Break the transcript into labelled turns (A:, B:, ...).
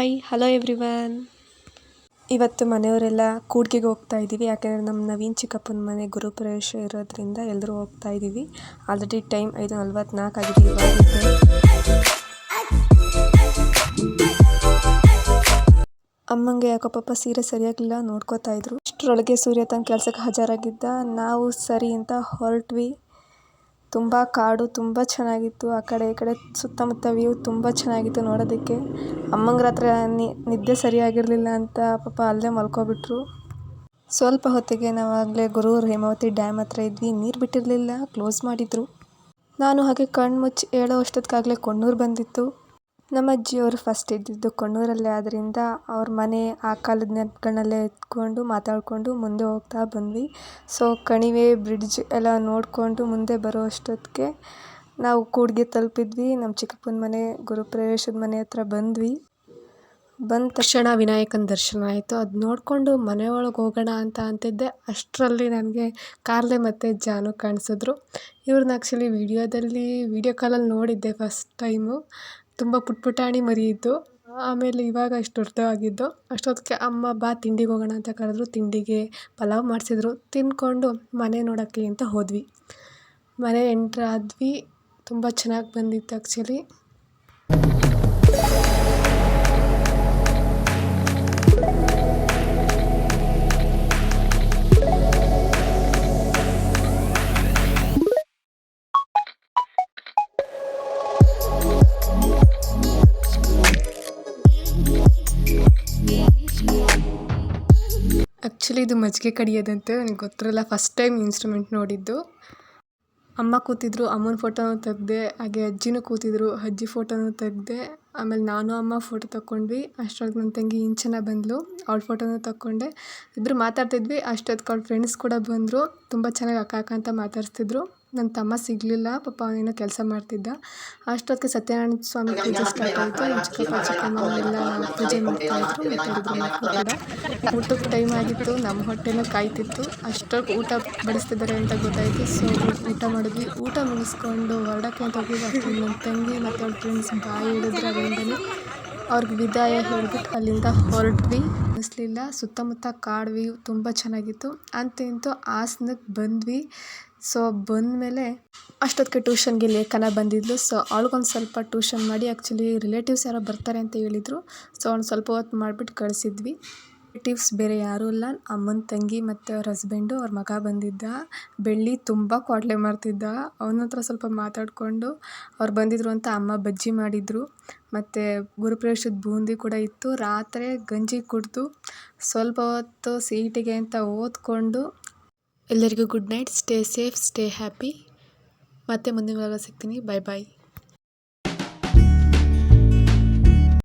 A: Hi, hello everyone. ಇವತ್ತು ಮನೆಯವರೆಲ್ಲ ಕೂಡ್ಗಿಗೆ ಹೋಗ್ತಾ ಇದ್ದೀವಿ. ಯಾಕೆಂದರೆ ನಮ್ಮ ನವೀನ್ ಚಿಕ್ಕಪ್ಪನ ಮನೆ ಗುರುಪ್ರವೇಶ ಇರೋದ್ರಿಂದ ಎಲ್ಲರೂ ಹೋಗ್ತಾ ಇದ್ದೀವಿ. ಆಲ್ರೆಡಿ ಟೈಮ್ ಐದು ನಲ್ವತ್ನಾಲ್ಕು ಆಗಿದೆ ಅಮ್ಮಂಗೆ ಯಾಕೋ ಪಾಪ ಸೀರೆ ಸರಿಯಾಗಿಲ್ಲ, ನೋಡ್ಕೋತಾ ಇದ್ರು. ಅಷ್ಟರೊಳಗೆ ಸೂರ್ಯ ತನ್ನ ಕೆಲಸಕ್ಕೆ ಹಾಜರಾಗಿದ್ದ. ನಾವು ಸರಿ ಅಂತ ಹೊರಟ್ವಿ. ತುಂಬ ಕಾಡು ತುಂಬ ಚೆನ್ನಾಗಿತ್ತು. ಆ ಕಡೆ ಈ ಕಡೆ ಸುತ್ತಮುತ್ತ ವ್ಯೂ ತುಂಬ ಚೆನ್ನಾಗಿತ್ತು ನೋಡೋದಕ್ಕೆ. ಅಮ್ಮಂಗ್ರ ಹತ್ರ ನಿದ್ದೆ ಸರಿಯಾಗಿರಲಿಲ್ಲ ಅಂತ ಪಾಪ ಅಲ್ಲೇ ಮಲ್ಕೊಬಿಟ್ರು. ಸ್ವಲ್ಪ ಹೊತ್ತಿಗೆ ನಾವು ಆಗಲೇ ಗುರೂರು ಹೇಮಾವತಿ ಡ್ಯಾಮ್ ಹತ್ರ ಇದ್ವಿ. ನೀರು ಬಿಟ್ಟಿರಲಿಲ್ಲ, ಕ್ಲೋಸ್ ಮಾಡಿದರು. ನಾನು ಹಾಗೆ ಕಣ್ಣು ಮುಚ್ಚಿ ಹೇಳೋ ಅಷ್ಟೊತ್ತಿಗಾಗಲೇ ಕೊಣ್ಣೂರು ಬಂದಿತ್ತು. ನಮ್ಮ ಅಜ್ಜಿಯವರು ಫಸ್ಟ್ ಇದ್ದಿದ್ದು ಕೊಣ್ಣೂರಲ್ಲೇ ಆದ್ದರಿಂದ ಅವ್ರ ಮನೆ ಆ ಕಾಲದ ನೆನಪುಗಳನ್ನೆಲ್ಲ ಎತ್ಕೊಂಡು ಮಾತಾಡಿಕೊಂಡು ಮುಂದೆ ಹೋಗ್ತಾ ಬಂದ್ವಿ. ಸೊ ಕಣಿವೆ ಬ್ರಿಡ್ಜ್ ಎಲ್ಲ ನೋಡಿಕೊಂಡು ಮುಂದೆ ಬರೋ ಅಷ್ಟೊತ್ತಿಗೆ ನಾವು ಕೂಡ್ಗೆ ತಲುಪಿದ್ವಿ. ನಮ್ಮ ಚಿಕ್ಕಪ್ಪನ ಮನೆ, ಗುರುಪ್ರವೇಶದ ಮನೆ ಹತ್ರ ಬಂದ್ವಿ. ಬಂದ ತಕ್ಷಣ ವಿನಾಯಕನ ದರ್ಶನ ಆಯಿತು. ಅದು ನೋಡಿಕೊಂಡು ಮನೆ ಒಳಗೆ ಹೋಗೋಣ ಅಂತ ಅಂತಿದ್ದೆ. ಅಷ್ಟರಲ್ಲಿ ನನಗೆ ಕಾರ್ಲೆ ಮತ್ತು ಜಾನು ಕಾಣಿಸಿದ್ರು. ಇವ್ರನ್ನ ಆ್ಯಕ್ಚುಲಿ ವಿಡಿಯೋದಲ್ಲಿ ವಿಡಿಯೋ ಕಾಲಲ್ಲಿ ನೋಡಿದ್ದೆ ಫಸ್ಟ್ ಟೈಮು ತುಂಬ ಪುಟ್ ಪುಟಾಣಿ ಮರಿ ಇತ್ತು ಆಮೇಲೆ ಇವಾಗ ಇಷ್ಟು ದೊಡ್ಡದಾಗಿದ್ದು, ಅಷ್ಟೊತ್ತಿಗೆ ಅಮ್ಮ, ಬಾ, ತಿಂಡಿಗೆ ಹೋಗೋಣ ಅಂತ ಕರೆದ್ರು, ತಿಂಡಿಗೆ ಪಲಾವ್ ಮಾಡಿಸಿದ್ರು. ತಿಂದ್ಕೊಂಡು ಮನೆ ನೋಡೋಕ್ಕೆ ಅಂತ ಹೋದ್ವಿ. ಮನೆ ಎಂಟ್ರ್ ಆದ್ವಿ. ತುಂಬ ಚೆನ್ನಾಗಿ ಬಂದಿತ್ತು ಆ್ಯಕ್ಚುಲಿ ಆ್ಯಕ್ಚುಲಿ ಇದು ಮಜ್ಜಿಗೆ ಕಡಿಯೋದಂತೆ ನನಗೆ ಗೊತ್ತಿರಲ್ಲ ಫಸ್ಟ್ ಟೈಮ್ ಇನ್ಸ್ಟ್ರುಮೆಂಟ್ ನೋಡಿದ್ದು. ಅಮ್ಮ ಕೂತಿದ್ರು, ಅಮ್ಮನ ಫೋಟೋನೂ ತೆಗೆದೆ, ಹಾಗೆ ಅಜ್ಜಿನೂ ಕೂತಿದ್ರು, ಅಜ್ಜಿ ಫೋಟೋನೂ ತೆಗೆದೆ. ಆಮೇಲೆ ನಾನು, ಅಮ್ಮ ಫೋಟೋ ತಗೊಂಡ್ವಿ ಅಷ್ಟೊತ್ತು ನನ್ನ ತಂಗಿ ಇಂಚನ ಬಂದಳು ಅವಳ ಫೋಟೋನೂ ತಗೊಂಡೆ ಇಬ್ಬರು ಮಾತಾಡ್ತಿದ್ವಿ. ಅಷ್ಟೊತ್ತಿಗೆ ಅವ್ಳ ಫ್ರೆಂಡ್ಸ್ ಕೂಡ ಬಂದರು. ತುಂಬ ಚೆನ್ನಾಗಿ ಅಕ್ಕ ಅಕ್ಕ ಅಂತ ಮಾತಾಡ್ಸ್ತಿದ್ರು. ನನ್ನ ತಮ್ಮ ಸಿಗಲಿಲ್ಲ ಪಾಪ ಅವನೇನೋ ಕೆಲಸ ಮಾಡ್ತಿದ್ದ. ಅಷ್ಟೊತ್ತಿಗೆ ಸತ್ಯನಾರಾಯಣ ಸ್ವಾಮಿ ಪೂಜೆ ಸ್ಟಾರ್ಟ್ ಆಯಿತು ಚಿಕ್ಕಪ್ಪ ಚಿಕ್ಕಮ್ಮ ಎಲ್ಲ ಪೂಜೆ ಮಾಡ್ತಾಯಿದ್ರು ಮಾತಾಡಿದ್ರು ಮಕ್ಕಳು ಕೂಡ ಊಟಕ್ಕೆ ಟೈಮ್ ಆಗಿತ್ತು ನಮ್ಮ ಹೊಟ್ಟೆನೂ ಕಾಯ್ತಿತ್ತು. ಅಷ್ಟೊತ್ತು ಊಟ ಬಡಿಸ್ತಿದ್ದಾರೆ ಅಂತ ಗೊತ್ತಾಯಿತು. ಸೊ ಊಟ ಮಾಡಿದ್ವಿ. ಊಟ ಮುಗಿಸ್ಕೊಂಡು ಹೊರಡಕ್ಕೆ ಅಂತ ಹೋಗಿ ಬರ್ತೀವಿ ನನ್ನ ತಂಗಿ ಮತ್ತು ಅವ್ರ ಫ್ರೆಂಡ್ಸ್ ಬಾಯಿ ಹಿಡಿದ್ರೆ ಅದರಿಂದಲೇ ಅವ್ರಿಗೆ ವಿದಾಯ ಹೇಳ್ಬಿಟ್ಟು ಅಲ್ಲಿಂದ ಹೊರಟ್ವಿ. ಅನ್ನಿಸ್ಲಿಲ್ಲ ಸುತ್ತಮುತ್ತ ಕಾಡ್ವಿ. ತುಂಬ ಚೆನ್ನಾಗಿತ್ತು. ಅಂತ ಇಂತೂ ಹಾಸನಕ್ಕೆ ಬಂದ್ವಿ. ಸೊ ಬಂದಮೇಲೆ ಅಷ್ಟೊತ್ತಿಗೆ ಟ್ಯೂಷನ್ಗೆ ಲೇಖನ ಬಂದಿದ್ಲು. ಸೊ ಅವ್ಳಿಗೊಂದು ಸ್ವಲ್ಪ ಟ್ಯೂಷನ್ ಮಾಡಿ ಆ್ಯಕ್ಚುಲಿ ರಿಲೇಟಿವ್ಸ್ ಯಾರೋ ಬರ್ತಾರೆ ಅಂತ ಹೇಳಿದರು. ಸೊ ಅವ್ನು ಸ್ವಲ್ಪ ಹೊತ್ತು ಮಾಡಿಬಿಟ್ಟು ಕಳಿಸಿದ್ವಿ. ರಿಲೇಟಿವ್ಸ್ ಬೇರೆ ಯಾರೂ ಇಲ್ಲ. ಅಮ್ಮನ ತಂಗಿ ಮತ್ತು ಅವ್ರ ಹಸ್ಬೆಂಡು ಅವ್ರ ಮಗ ಬಂದಿದ್ದ. ಬೆಳ್ಳಿ ತುಂಬ ಕ್ವಾಟ್ಲೆ ಮಾಡ್ತಿದ್ದ. ಅವನ ಹತ್ರ ಸ್ವಲ್ಪ ಮಾತಾಡಿಕೊಂಡು ಅವ್ರು ಬಂದಿದ್ರು ಅಂತ ಅಮ್ಮ ಬಜ್ಜಿ ಮಾಡಿದರು. ಮತ್ತು ಗುರುಪ್ರವೇಶದ ಬೂಂದಿ ಕೂಡ ಇತ್ತು. ರಾತ್ರಿ ಗಂಜಿ ಕುಡಿದು ಸ್ವಲ್ಪ ಹೊತ್ತು ಸೀಟಿಗೆ ಅಂತ ಓದ್ಕೊಂಡು ಎಲ್ಲರಿಗೂ good night. Stay safe stay happy. ಮತ್ತೆ ಮುಂದಿನ ವಾರ ಸಿಗ್ತೀನಿ. ಬಾಯ್ ಬಾಯ್